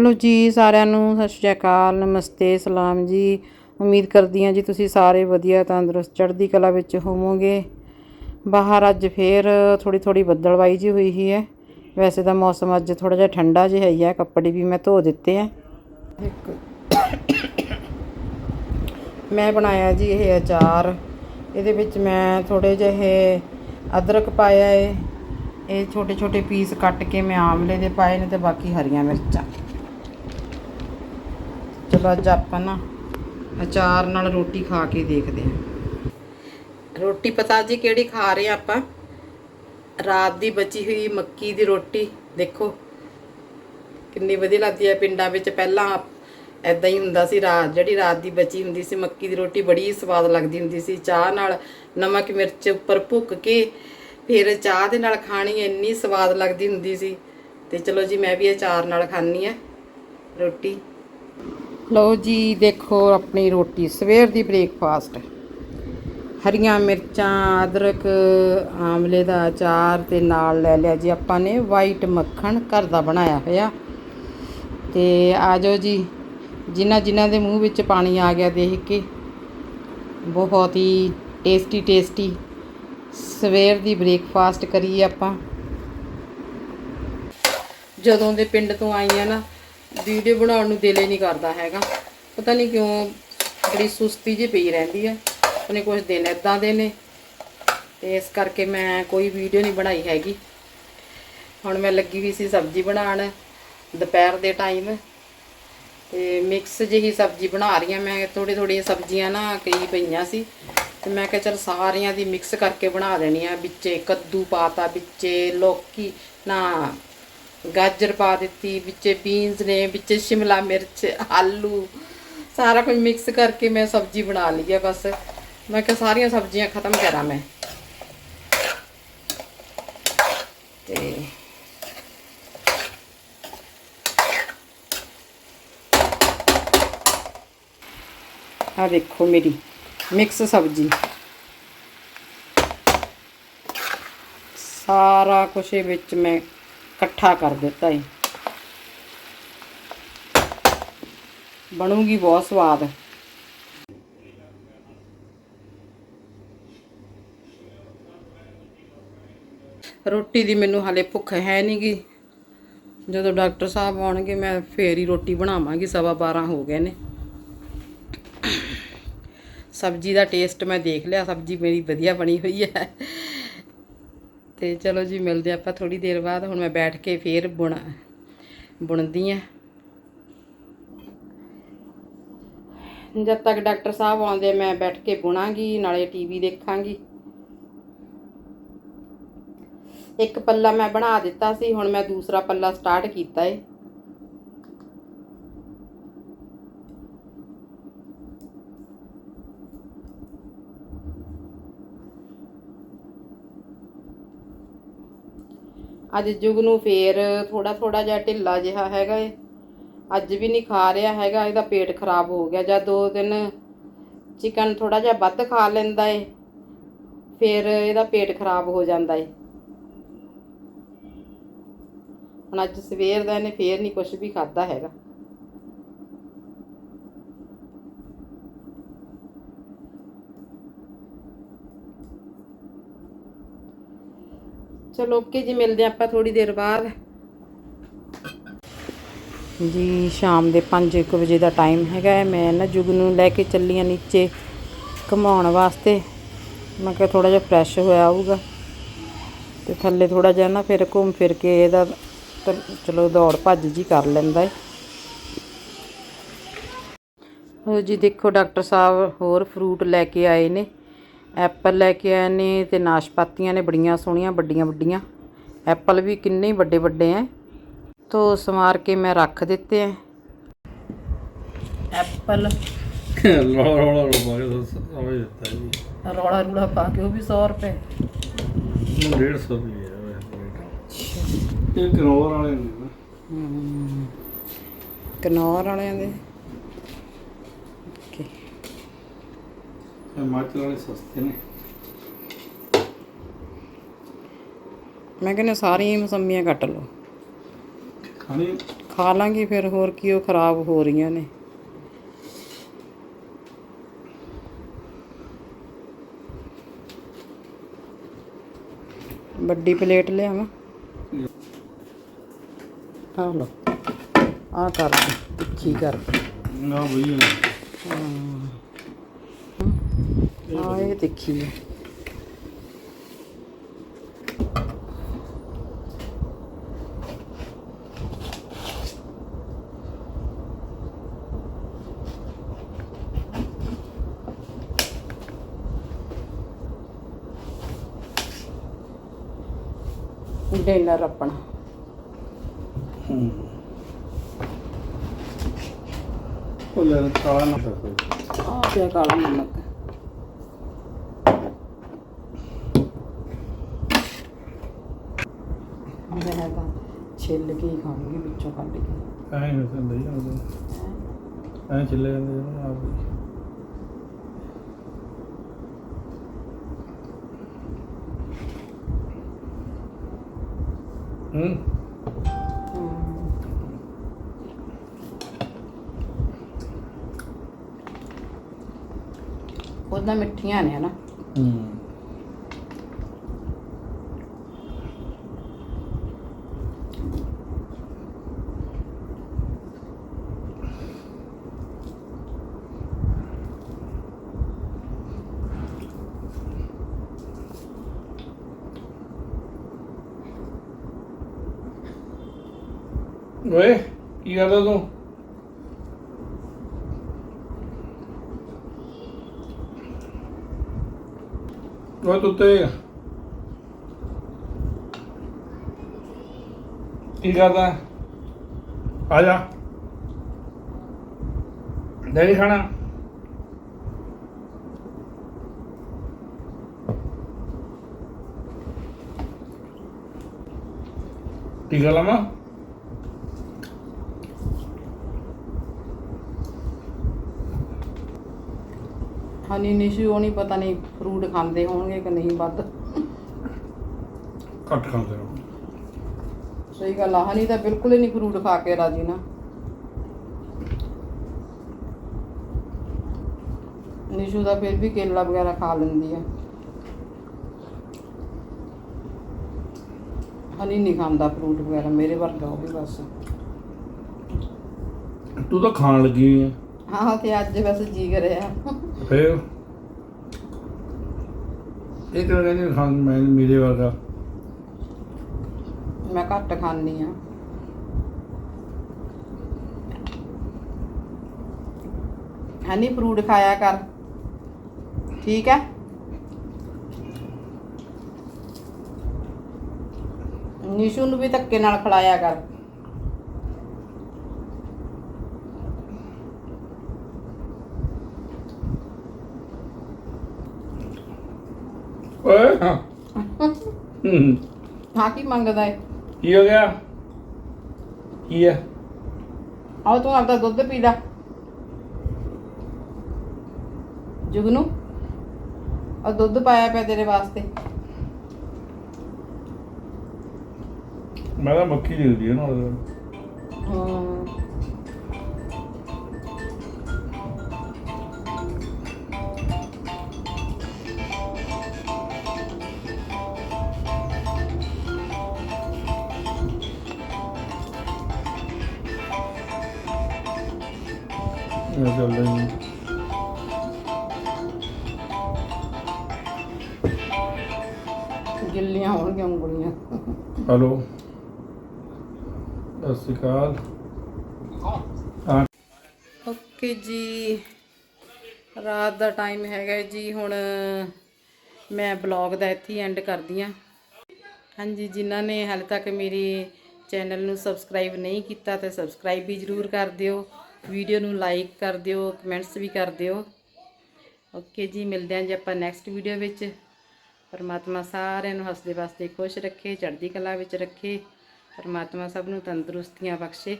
Hello ਜੀ, ਸਾਰਿਆਂ ਨੂੰ ਸਤਿ ਸ਼੍ਰੀ ਅਕਾਲ, ਨਮਸਤੇ, ਸਲਾਮ ਜੀ। ਉਮੀਦ ਕਰਦੀ ਹਾਂ ਜੀ ਤੁਸੀਂ ਸਾਰੇ ਵਧੀਆ, ਤੰਦਰੁਸਤ, ਚੜ੍ਹਦੀ ਕਲਾ ਵਿੱਚ ਹੋਵੋਗੇ। ਬਾਹਰ ਅੱਜ ਫੇਰ ਥੋੜੀ ਥੋੜੀ ਬੱਦਲਵਾਈ ਜੀ ਹੋਈ ਹੀ ਹੈ। ਵੈਸੇ ਤਾਂ ਮੌਸਮ ਅੱਜ ਥੋੜਾ ਜਿਹਾ ਠੰਡਾ ਜਿਹਾ ਹੀ ਹੈ, ਕੱਪੜੇ ਵੀ ਮੈਂ ਧੋ ਦਿੱਤੇ ਆ। ਮੈਂ ਬਣਾਇਆ ਜੀ ਇਹ ਅਚਾਰ। ਇਹਦੇ ਵਿੱਚ ਮੈਂ ਥੋੜੇ ਜਿਹੇ ਅਦਰਕ ਪਾਇਆ ਹੈ ਇਹ ਛੋਟੇ ਛੋਟੇ ਪੀਸ ਕੱਟ ਕੇ ਮੈਂ ਆਮਲੇ ਦੇ ਪਾਏ ਨੇ ਤੇ ਬਾਕੀ ਹਰੀਆਂ ਮਿਰਚਾਂ। ਚਲੋ ਅੱਜ ਆਪਾਂ ਨਾ ਅਚਾਰ ਨਾਲ ਰੋਟੀ ਖਾ ਕੇ ਦੇਖਦੇ ਹਾਂ। ਰੋਟੀ ਪਤਾ ਜੀ ਕਿਹੜੀ ਖਾ ਰਹੇ ਹਾਂ ਆਪਾਂ? ਰਾਤ ਦੀ ਬਚੀ ਹੋਈ ਮੱਕੀ ਦੀ ਰੋਟੀ, ਦੇਖੋ। ਕਿੰਨੀ ਵਧੀਆ ਲੱਗਦੀ ਹੈ ਪਿੰਡਾਂ ਵਿੱਚ ਪਹਿਲਾਂ ਐਦਾਂ ਹੀ ਹੁੰਦਾ ਸੀ, ਰਾਤ ਜਿਹੜੀ ਰਾਤ ਦੀ ਬਚੀ ਹੁੰਦੀ ਸੀ, ਮੱਕੀ ਦੀ ਰੋਟੀ ਬੜੀ ਸਵਾਦ ਲੱਗਦੀ ਹੁੰਦੀ ਸੀ। ਚਾਹ ਨਾਲ ਨਮਕ, ਮਿਰਚ ਉੱਪਰ ਭੁੱਕ ਕੇ ਫਿਰ ਚਾਹ ਦੇ ਨਾਲ ਖਾਣੀ ਇੰਨੀ ਸਵਾਦ ਲੱਗਦੀ ਹੁੰਦੀ ਸੀ। ਤੇ ਚਲੋ ਜੀ, ਮੈਂ ਵੀ ਅਚਾਰ ਨਾਲ ਖਾਣੀ ਆ ਰੋਟੀ। ਲਓ ਜੀ, ਦੇਖੋ ਆਪਣੀ ਰੋਟੀ, ਸਵੇਰ ਦੀ ਬ੍ਰੇਕਫਾਸਟ। ਹਰੀਆਂ ਮਿਰਚਾਂ, ਅਦਰਕ, ਆਮਲੇ ਦਾ ਅਚਾਰ ਤੇ ਨਾਲ ਲੈ ਲਿਆ ਜੀ ਆਪਾਂ ਨੇ ਵਾਈਟ ਮੱਖਣ, ਘਰ ਦਾ ਬਣਾਇਆ ਹੋਇਆ। ਤੇ ਆ ਜਾਓ ਜੀ, ਜਿਨ੍ਹਾਂ ਜਿਨ੍ਹਾਂ ਦੇ ਮੂੰਹ ਵਿੱਚ ਪਾਣੀ ਆ ਗਿਆ ਦੇਖ ਕੇ। ਬਹੁਤ ਹੀ ਟੇਸਟੀ ਟੇਸਟੀ ਸਵੇਰ ਦੀ ਬ੍ਰੇਕਫਾਸਟ ਕਰੀਏ ਆਪਾਂ। ਜਦੋਂ ਦੇ ਪਿੰਡ ਤੋਂ ਆਈ ਆ ਨਾ ਵੀਡੀਓ ਬਣਾਉਣ ਨੂੰ ਦਿਲ ਹੀ ਨਹੀਂ ਕਰਦਾ ਹੈਗਾ। ਪਤਾ ਨਹੀਂ ਕਿਉਂ ਬੜੀ ਸੁਸਤੀ ਜਿਹੀ ਪਈ ਰਹਿੰਦੀ ਆ। ਆਪਣੇ ਕੁਝ ਦਿਨ ਇਦਾਂ ਦੇ ਨੇ। ਤੇ ਇਸ ਕਰਕੇ ਮੈਂ ਕੋਈ ਵੀਡੀਓ ਨਹੀਂ ਬਣਾਈ ਹੈਗੀ। ਹੁਣ ਮੈਂ ਲੱਗੀ ਵੀ ਸੀ ਸਬਜ਼ੀ ਬਣਾਉਣ ਦੁਪਹਿਰ ਦੇ ਟਾਈਮ। ਤੇ ਮਿਕਸ ਜਿਹੀ ਸਬਜ਼ੀ ਬਣਾ ਰਹੀ ਹਾਂ ਮੈਂ। ਥੋੜੀ ਥੋੜੀਆਂ ਸਬਜ਼ੀਆਂ ਨਾ ਕਈ ਪਈਆਂ ਸੀ। ਤੇ ਮੈਂ ਕਿਹਾ ਚਲ ਸਾਰੀਆਂ ਦੀ ਮਿਕਸ ਕਰਕੇ ਬਣਾ ਦੇਣੀ ਆ। ਵਿੱਚੇ ਕੱਦੂ ਪਾਤਾ, ਵਿੱਚੇ ਲੋਕੀ, ਨਾ ਗਾਜਰ ਪਾ ਦਿੱਤੀ, ਵਿੱਚ ਬੀਨਸ ਨੇ, ਵਿੱਚ ਸ਼ਿਮਲਾ ਮਿਰਚ, ਆਲੂ, ਸਾਰਾ ਕੁਝ ਮਿਕਸ ਕਰਕੇ ਮੈਂ ਸਬਜ਼ੀ ਬਣਾ ਲਈ ਹੈ ਬਸ। ਮੈਂ ਕਿਹਾ ਸਾਰੀਆਂ ਸਬਜ਼ੀਆਂ ਖਤਮ ਕਰਾਂ ਮੈਂ। ਤੇ ਆ ਦੇਖੋ ਮੇਰੀ ਮਿਕਸ ਸਬਜ਼ੀ। ਸਾਰਾ ਕੁਛ ਇਹ ਵਿੱਚ ਮੈਂ ਇਕੱਠਾ ਕਰ ਦਿੱਤਾ ਹੈ ਬਣੂਗੀ ਬਹੁਤ ਸਵਾਦ। ਰੋਟੀ ਦੀ ਮੈਨੂੰ ਹਾਲੇ ਭੁੱਖ ਹੈ ਨਹੀਂਗੀ ਜਦੋਂ ਡਾਕਟਰ ਸਾਹਿਬ ਆਉਣਗੇ, ਮੈਂ ਫੇਰ ਹੀ ਰੋਟੀ ਬਣਾਵਾਂਗੀ, ਸਵਾ 12 ਹੋ ਗਏ ਨੇ। ਸਬਜ਼ੀ ਦਾ ਟੇਸਟ ਮੈਂ ਦੇਖ ਲਿਆ, ਸਬਜ਼ੀ ਮੇਰੀ ਵਧੀਆ ਬਣੀ ਹੋਈ ਹੈ। ਤੇ ਚਲੋ ਜੀ ਮਿਲਦੇ ਆਪਾਂ ਥੋੜੀ ਦੇਰ ਬਾਅਦ। ਹੁਣ ਮੈਂ ਬੈਠ ਕੇ ਫੇਰ ਬੁਣ ਬੁਣਦੀ ਆ ਜਦ ਤੱਕ ਡਾਕਟਰ ਸਾਹਿਬ ਆਉਂਦੇ, ਮੈਂ ਬੈਠ ਕੇ ਬੁਣਾਂਗੀ, ਨਾਲੇ ਟੀਵੀ ਦੇਖਾਂਗੀ। ਇੱਕ ਪੱਲਾ ਮੈਂ ਬਣਾ ਦਿੱਤਾ ਸੀ, ਹੁਣ ਮੈਂ ਦੂਸਰਾ ਪੱਲਾ ਸਟਾਰਟ ਕੀਤਾ ਏ। ਅੱਜ ਜੁਗ ਨੂੰ ਫੇਰ ਥੋੜਾ ਥੋੜਾ ਜਿਹਾ ਢਿੱਲਾ ਜਿਹਾ ਹੈਗਾ ਏ। ਅੱਜ ਵੀ ਨਹੀਂ ਖਾ ਰਿਹਾ ਹੈਗਾ, ਇਹਦਾ ਪੇਟ ਖਰਾਬ ਹੋ ਗਿਆ। ਜਾਂ ਦੋ ਦਿਨ ਚਿਕਨ ਥੋੜਾ ਜਿਹਾ ਵੱਧ ਖਾ ਲੈਂਦਾ ਏ, ਫਿਰ ਇਹਦਾ ਪੇਟ ਖਰਾਬ ਹੋ ਜਾਂਦਾ ਏ। ਹੁਣ ਅੱਜ ਸਵੇਰ ਦਾ ਇਹਨੇ ਫੇਰ ਨਹੀਂ ਕੁਝ ਵੀ ਖਾਦਾ ਹੈਗਾ। ਚਲੋ ਓਕੇ ਜੀ, ਮਿਲਦੇ ਆਪਾਂ ਥੋੜੀ ਦੇਰ ਬਾਅਦ। ਜੀ, ਸ਼ਾਮ ਦੇ 5:00 ਵਜੇ ਦਾ ਟਾਈਮ ਹੈਗਾ ਹੈ। ਮੈਂ ਨਾ ਜੁਗ ਨੂੰ ਲੈ ਕੇ ਚੱਲੀ ਆ ਨੀਚੇ ਘਮਾਉਣ ਵਾਸਤੇ। ਮੈਂ ਕਿਹਾ ਥੋੜਾ ਜਿਹਾ ਫਰੈਸ਼ ਹੋਇਆ ਆਊਗਾ ਤੇ ਥੱਲੇ ਥੋੜਾ ਜਿਹਾ ਨਾ ਫਿਰ ਘੁੰਮ ਫਿਰ ਕੇ ਇਹਦਾ ਚਲੋ ਦੌੜ ਭੱਜ ਜੀ ਕਰ ਲੈਂਦਾ ਹੈ। ਜੀ, ਦੇਖੋ ਡਾਕਟਰ ਸਾਹਿਬ ਹੋਰ ਫਰੂਟ ਲੈ ਕੇ ਆਏ ਨੇ। ਐਪਲ ਲੈ ਕੇ ਆਏ ਨੇ ਤੇ ਨਾਸ਼ਪਾਤੀਆਂ ਨੇ ਬੜੀਆਂ ਸੋਹਣੀਆਂ ਵੱਡੀਆਂ ਵੱਡੀਆਂ। ਐਪਲ ਵੀ ਕਿੰਨੇ ਹੀ ਵੱਡੇ ਵੱਡੇ ਐ। ਤੋ ਸਮਾਰ ਕੇ ਮੈਂ ਰੱਖ ਦਿੱਤੇ ਐ। ਐਪਲ। ਰੌਲਾ ਰੌਲਾ ਰੋਪਾ ਕੇ ਦੱਸ ਸਮਝ ਦਿੱਤਾ ਜੀ। ਰੌਲਾ ਰੂਲਾ ਪਾ ਕੇ ਉਹ ਵੀ 100 ਰੁਪਏ। ਇਹਨੂੰ 150 ਵੀ ਹੈ ਵੈਸੇ ਇਹ ਕਰੋਵਰ ਵਾਲੇ ਨੇ। ਨਾ ਕਨੌਰ ਵਾਲਿਆਂ ਦੇ। ਹਿਮਾਚਲ ਵਾਲੇ ਸਸਤੇ ਨੇ। ਮੈਂ ਕਹਿੰਦਾ ਸਾਰੀਆਂ ਹੀ ਮਸੰਮੀਆਂ ਕੱਟ ਲਓ। ਖਾਣੀ? ਖਾ ਲਾਂਗੀ ਫਿਰ ਹੋਰ ਕੀ ਉਹ ਖਰਾਬ ਹੋ ਰਹੀਆਂ ਨੇ। ਵੱਡੀ ਪਲੇਟ ਲਿਆਵਾਂ। ਆ ਲੋ ਆ ਕਰ ਤਿੱਖੀ ਕਰ। ਨਾ ਬਈ ਆ ਇਹ ਤਿੱਖੀ ਹੈ ਡਿਨਰ ਆਪਣਾ। ਉਹ ਲੈ ਕਾਲਾ ਨਾ ਕਰ ਆ ਪਿਆ ਕਾਲਾ ਨਮਕ ਮੈਂ ਤਾਂ ਛਿੱਲ ਕੇ ਹੀ ਖਾਵਾਂਗੀ ਵਿੱਚੋਂ ਕੱਢ ਕੇ। ਐਂ ਹੋ ਜਾਂਦਾ ਹੀ? ਉਹ ਐਂ ਚੱਲੇ ਜਾਂਦੇ ਨੇ ਆਪ ਹੀ। ਹੂੰ। ਉਹਦਾ ਮਿੱਠੀਆਂ ਨੇ ਹਨਾ? ਹੂੰ। ਓਏ ਕੀ ਕਰਦਾ ਤੂੰ? ਓਏ ਤੁੱਤੇ ਕੀ ਕਰਦਾ? ਆ ਜਾ। ਨਹੀਂ ਖਾਣਾ। ਟੀਕਾ ਲਾਵਾਂ ਹਨੀ ਨਿਸ਼ੂ ਉਹ ਨਹੀਂ ਪਤਾ ਨਹੀਂ ਫਰੂਟ ਖਾਂਦੇ ਹੋਣਗੇ ਕਿ ਨਹੀਂ ਵੱਧ। ਘੱਟ ਖਾਂਦੇ ਰਹੋ ਸਹੀ ਗੱਲ ਆ ਹਨੀ ਤਾਂ ਬਿਲਕੁਲ ਹੀ ਨਹੀਂ ਫਰੂਟ ਖਾ ਕੇ ਰਾਜੀ ਨਾ। ਨਿਸ਼ੂ ਦਾ ਫਿਰ ਵੀ ਕੇਲਾ ਵਗੈਰਾ ਖਾ ਲੈਂਦੀ ਆ। ਹਨੀ ਨਹੀਂ ਖਾਂਦਾ ਫਰੂਟ ਵਗੈਰਾ ਮੇਰੇ ਵਰਗਾ ਉਹ ਵੀ ਬਸ। ਤੂੰ ਤਾਂ ਖਾਣ ਲੱਗੀ ਹੈ ਹਾਂ ਤੇ ਅੱਜ ਬਸ ਜੀ ਕਰਿਆ। ਫੇਰ? ਇਹ ਕਿਉਂ ਕਹਿੰਦੇ ਖਾਣ ਮੈਂ ਮੇਰੇ ਵਰਗਾ? ਮੈਂ ਘੱਟ ਖਾਂਦੀ ਆ ਹਨੀ ਫਰੂਟ ਖਾਇਆ ਕਰ। ਠੀਕ ਹੈ? ਨਿਸ਼ੂ ਨੂੰ ਵੀ ਧੱਕੇ ਨਾਲ ਖਿਲਾਇਆ ਕਰ। ਓਏ। ਹਾਂ। ਹੂੰ ਕੀ ਮੰਗਦਾ ਹੈ ਕੀ ਹੋ ਗਿਆ? ਕੀ ਹੈ ਆਓ ਤੂੰ ਆਪਦਾ ਦੁੱਧ ਪੀ ਲੈ। ਜੁਗਨੂ ਆ ਦੁੱਧ ਪਾਇਆ ਪਿਆ ਤੇਰੇ ਵਾਸਤੇ। ਮੈਂ ਤਾਂ ਮੱਖੀ ਦੇਖਦੀ ਹੈ ਨਾ। ਉਹਦੇ। ਹਾਂ। ਚੱਲਦਾ ਹੀ ਨਹੀਂ। ਗਿੱਲੀਆਂ ਹੋਣਗੀਆਂ ਉਂਗਲੀਆਂ। ਹੈਲੋ। ਸਤਿ ਸ਼੍ਰੀ ਅਕਾਲ। ਓਕੇ ਜੀ। ਰਾਤ ਦਾ ਟਾਈਮ ਹੈਗਾ ਜੀ। ਹੁਣ ਮੈਂ ਬਲੌਗ ਦਾ ਇੱਥੇ ਹੀ ਐਂਡ ਕਰਦੀ ਹਾਂ। ਹਾਂਜੀ ਜਿਨ੍ਹਾਂ ਨੇ ਹਾਲੇ ਤੱਕ ਮੇਰੇ ਚੈਨਲ ਨੂੰ ਸਬਸਕ੍ਰਾਈਬ ਨਹੀਂ ਕੀਤਾ ਤੇ ਸਬਸਕ੍ਰਾਈਬ ਵੀ ਜ਼ਰੂਰ ਕਰ ਦਿਓ। ਵੀਡੀਓ ਨੂੰ ਲਾਈਕ ਕਰ ਦਿਓ, ਕਮੈਂਟਸ ਵੀ ਕਰ ਦਿਓ। ਓਕੇ ਜੀ, ਮਿਲਦੇ ਹਾਂ ਜੀ ਆਪਾਂ ਨੈਕਸਟ ਵੀਡੀਓ ਵਿੱਚ। ਪਰਮਾਤਮਾ ਸਾਰਿਆਂ ਨੂੰ ਹੱਸਦੇ ਵਸਦੇ ਖੁਸ਼ ਰੱਖੇ, ਚੜ੍ਹਦੀ ਕਲਾ ਵਿੱਚ ਰੱਖੇ। ਪਰਮਾਤਮਾ ਸਭ ਨੂੰ ਤੰਦਰੁਸਤੀਆਂ ਬਖਸ਼ੇ।